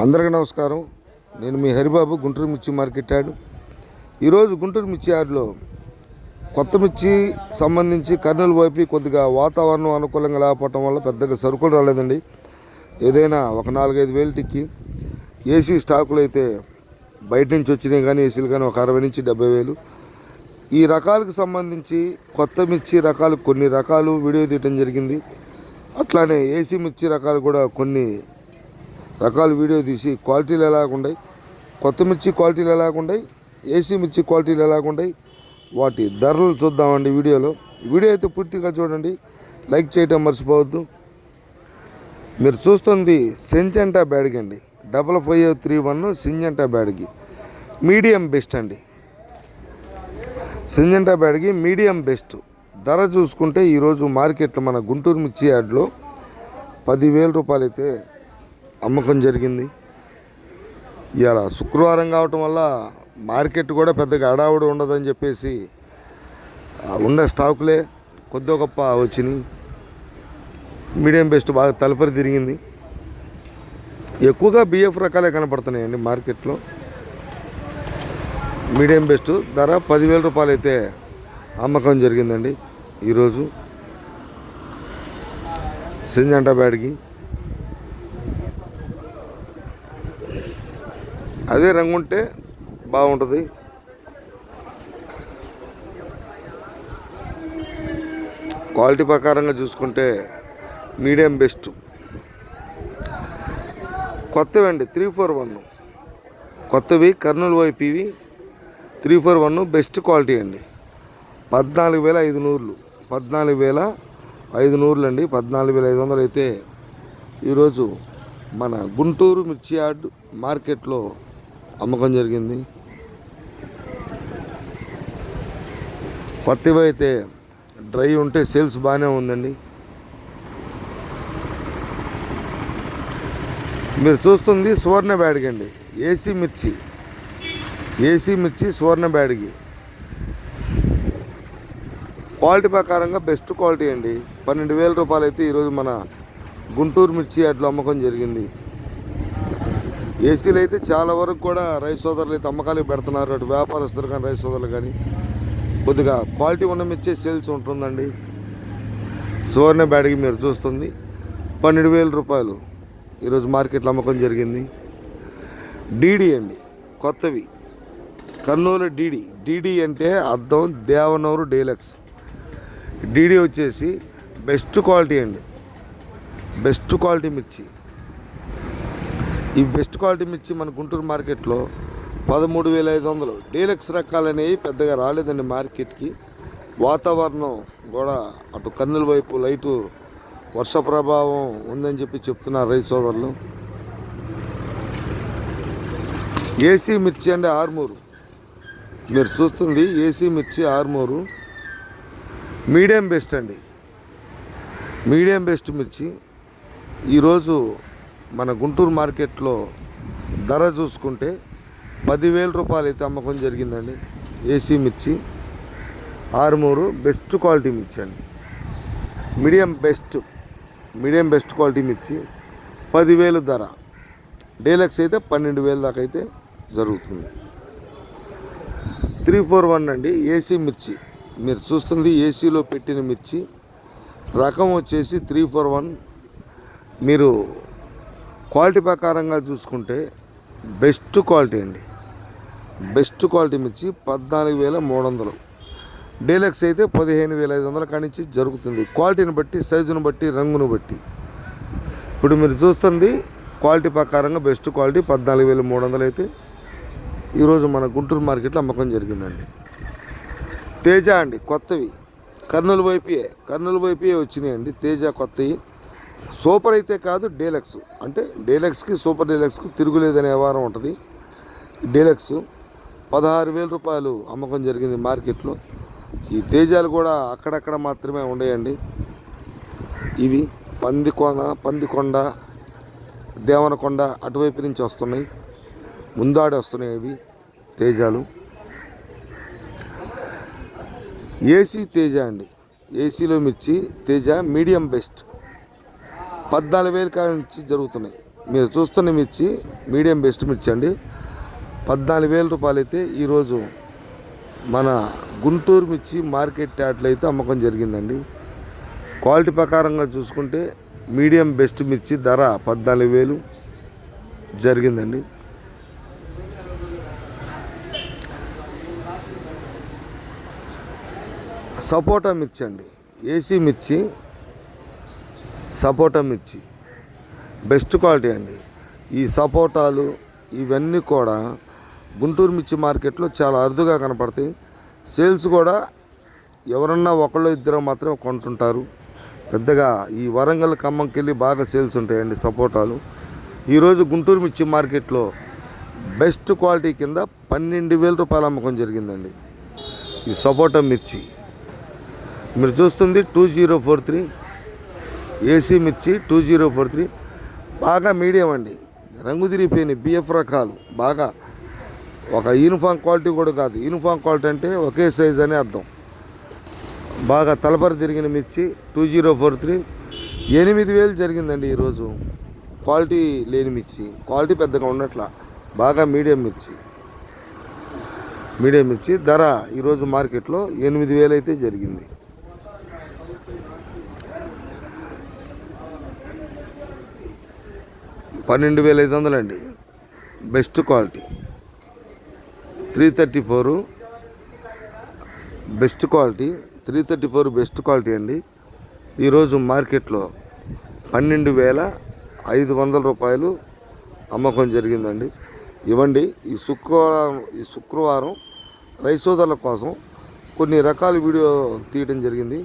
అందరికీ నమస్కారం. నేను మీ హరిబాబు గుంటూరు మిర్చి మార్కెట్ యార్డు. ఈరోజు గుంటూరు మిర్చి యార్డులో కొత్త మిర్చి సంబంధించి కర్నూలు వైపు కొద్దిగా వాతావరణం అనుకూలంగా లేకపోవటం వల్ల పెద్దగా సరుకులు రాలేదండి. ఏదైనా ఒక నాలుగైదు వేలు టిక్కి ఏసీ స్టాకులు అయితే బయట నుంచి వచ్చినాయి కానీ ఏసీలు కానీ ఒక అరవై నుంచి డెబ్బై వేలు. ఈ రకాలకు సంబంధించి కొత్త మిర్చి రకాలు కొన్ని రకాలు వీడియో తీయటం జరిగింది. అట్లానే ఏసీ మిర్చి రకాలు కూడా కొన్ని రకాలు వీడియో తీసి క్వాలిటీలు ఎలాగుండయి కొత్త మిర్చి క్వాలిటీలు ఎలాగుండయి ఏసీ మిర్చి క్వాలిటీలు ఎలాగుండయి వాటి ధరలు చూద్దామండి వీడియోలో. వీడియో అయితే పూర్తిగా చూడండి లైక్ చేయటం మర్చిపోవద్దు. మీరు చూస్తుంది సెంజెంటా బ్యాడ్కి అండి. Double five three one Syngenta Byadgi medium best అండి. Syngenta Byadgi medium best. ధర చూసుకుంటే ఈరోజు మార్కెట్లో మన గుంటూరు మిర్చి యార్డ్లో పదివేల రూపాయలు అయితే అమ్మకం జరిగింది. ఇవాళ శుక్రవారం కావటం వల్ల మార్కెట్ కూడా పెద్దగా అడావుడు ఉండదని చెప్పేసి ఉన్న స్టాకులే కొద్ది గొప్ప వచ్చినాయి. మీడియం బెస్ట్ బాగా తలపరి తిరిగింది. ఎక్కువగా బిఎఫ్ రకాలే కనపడుతున్నాయండి మార్కెట్లో. మీడియం బెస్ట్ ధర పదివేల రూపాయలు అయితే అమ్మకం జరిగిందండి ఈరోజు. సింజంట బ్యాడ్కి. అదే రంగు ఉంటే బాగుంటుంది. క్వాలిటీ ప్రకారంగా చూసుకుంటే మీడియం బెస్ట్. కొత్తవి అండి త్రీ ఫోర్ వన్. కొత్తవి Kurnool వైపువి three four one best quality అండి. పద్నాలుగు వేల ఐదు నూర్లు. పద్నాలుగు వేల ఐదు నూర్లు అండి. పద్నాలుగు వేల ఐదు వందలు అయితే ఈరోజు మన గుంటూరు మిర్చి యార్డ్ మార్కెట్లో అమ్మకం జరిగింది. కొత్తవి అయితే డ్రై ఉంటే సేల్స్ బాగానే ఉందండి. మీరు చూస్తుంది సువర్ణ బ్యాడ్కి అండి. ఏసీ మిర్చి. ఏసీ మిర్చి సువర్ణ బ్యాడ్కి క్వాలిటీ ప్రకారంగా బెస్ట్ క్వాలిటీ అండి. పన్నెండు వేల రూపాయలు అయితే ఈరోజు మన గుంటూరు మిర్చి అట్లా అమ్మకం జరిగింది. ఏసీలు అయితే చాలా వరకు కూడా రైస్ సోదరులు అయితే అమ్మకాలు పెడుతున్నారు. అటు వ్యాపారస్తులు కానీ రైస్ సోదరులు కానీ. కొద్దిగా క్వాలిటీ ఉన్న మిర్చి సేల్స్ ఉంటుందండి. సువర్ణ బ్యాడ్కి మీరు చూస్తుంది. పన్నెండు వేల రూపాయలు ఈరోజు మార్కెట్లో అమ్మకం జరిగింది. డీడీ అండి కొత్తవి. కర్నూలు డీడీ. డీడీ అంటే అర్థం దేవనూరు డీలక్స్. డీడీ వచ్చేసి బెస్ట్ క్వాలిటీ అండి. బెస్ట్ క్వాలిటీ మిర్చి. ఈ బెస్ట్ క్వాలిటీ మిర్చి మన గుంటూరు మార్కెట్లో పదమూడు వేల ఐదు వందలు. డీలక్స్ రకాలనేవి పెద్దగా రాలేదండి మార్కెట్కి. వాతావరణం కూడా అటు కన్నుల వైపు లైటు వర్ష ప్రభావం ఉందని చెప్పి చెప్తున్నారు రైతు సోదరులు. ఏసీ మిర్చి అండి ఆర్మూరు. మీరు చూస్తుంది ఏసీ మిర్చి ఆర్మూరు. మీడియం బెస్ట్ అండి. మీడియం బెస్ట్ మిర్చి. ఈరోజు మన గుంటూరు మార్కెట్లో ధర చూసుకుంటే పదివేల రూపాయలు అయితే అమ్మకం జరిగిందండి. ఏసీ మిర్చి ఆరుమూరు బెస్ట్ క్వాలిటీ మిర్చి అండి. Medium best medium best quality మిర్చి పదివేలు ధర. డీలక్స్ అయితే పన్నెండు వేల దాకా అయితే జరుగుతుంది. త్రీ ఫోర్ వన్ అండి ఏసీ మిర్చి. మీరు చూస్తుంది ఏసీలో పెట్టిన మిర్చి రకం వచ్చేసి త్రీ ఫోర్ వన్. మీరు క్వాలిటీ ప్రకారంగా చూసుకుంటే బెస్ట్ క్వాలిటీ అండి. బెస్ట్ క్వాలిటీ మిర్చి పద్నాలుగు వేల మూడు వందలు. డీలక్స్ అయితే పదిహేను వేల ఐదు వందల కానించి జరుగుతుంది. క్వాలిటీని బట్టి సైజును బట్టి రంగును బట్టి. ఇప్పుడు మీరు చూస్తుంది క్వాలిటీ ప్రకారంగా బెస్ట్ క్వాలిటీ పద్నాలుగు వేల మూడు వందలు అయితే ఈరోజు మన గుంటూరు మార్కెట్లో అమ్మకం జరిగిందండి. తేజ అండి కొత్తవి. కర్నూలు వైపుయే కర్నూలు వైపుయే వచ్చినాయండి. తేజ కొత్తవి. సూపర్ అయితే కాదు డీలక్స్. అంటే డీలక్స్కి సూపర్ డీలక్స్కి తిరుగులేదనే వ్యవహారం ఉంటుంది. డీలక్స్ పదహారు వేల రూపాయలు అమ్మకం జరిగింది మార్కెట్లో. ఈ తేజాలు కూడా అక్కడక్కడ మాత్రమే ఉండేయండి. ఇవి పందికొండ పందికొండ దేవనకొండ అటువైపు నుంచి వస్తున్నాయి. ముందాడి వస్తున్నాయి ఇవి తేజాలు. ఏసీ తేజ అండి. ఏసీలో మిర్చి తేజ మీడియం బెస్ట్. పద్నాలుగు వేల కాడ నుంచి జరుగుతున్నాయి. మీరు చూస్తున్న మిర్చి మీడియం బెస్ట్ మిర్చి అండి పద్నాలుగు వేల రూపాయలు అయితే ఈరోజు మన గుంటూరు మిర్చి మార్కెట్ యార్డ్లో అయితే అమ్మకం జరిగిందండి. క్వాలిటీ ప్రకారంగా చూసుకుంటే మీడియం బెస్ట్ మిర్చి ధర పద్నాలుగు వేలు జరిగిందండి. సపోటా మిర్చి అండి ఏసీ మిర్చి సపోటా మిర్చి బెస్ట్ క్వాలిటీ అండి. ఈ సపోటాలు ఇవన్నీ కూడా గుంటూరు మిర్చి మార్కెట్లో చాలా అరుదుగా కనపడతాయి. సేల్స్ కూడా ఎవరన్నా ఒకళ్ళు ఇద్దరు మాత్రమే కొంటుంటారు. పెద్దగా ఈ వరంగల్ ఖమ్మంకి వెళ్ళి బాగా సేల్స్ ఉంటాయండి సపోటాలు. ఈరోజు గుంటూరు మిర్చి మార్కెట్లో బెస్ట్ క్వాలిటీ కింద పన్నెండు వేల రూపాయలు అమ్మకం జరిగిందండి. ఈ సపోటా మిర్చి. మీరు చూస్తుంది two zero four three AC మిర్చి టూ జీరో ఫోర్ త్రీ. బాగా మీడియం అండి. రంగు తిరిగిపోయినాయి బిఎఫ్ రకాలు. బాగా. ఒక యూనిఫామ్ క్వాలిటీ కూడా కాదు. యూనిఫామ్ క్వాలిటీ అంటే ఒకే సైజ్ అని అర్థం. బాగా తలపరి తిరిగిన మిర్చి టూ జీరో ఫోర్ త్రీ. ఎనిమిది వేలు జరిగిందండి ఈరోజు. క్వాలిటీ లేని మిర్చి. క్వాలిటీ పెద్దగా ఉన్నట్ల. బాగా మీడియం మిర్చి. మీడియం మిర్చి ధర ఈరోజు మార్కెట్లో ఎనిమిది వేలు అయితే జరిగింది. పన్నెండు వేల ఐదు వందలు అండి best quality. Three thirty four best quality. Three thirty four best quality అండి. ఈరోజు మార్కెట్లో పన్నెండు వేల ఐదు వందల రూపాయలు అమ్మకం జరిగిందండి. ఇవ్వండి ఈ శుక్రవారం ఈ శుక్రవారం రైసోదర్ల కోసం కొన్ని రకాల వీడియో తీయడం జరిగింది.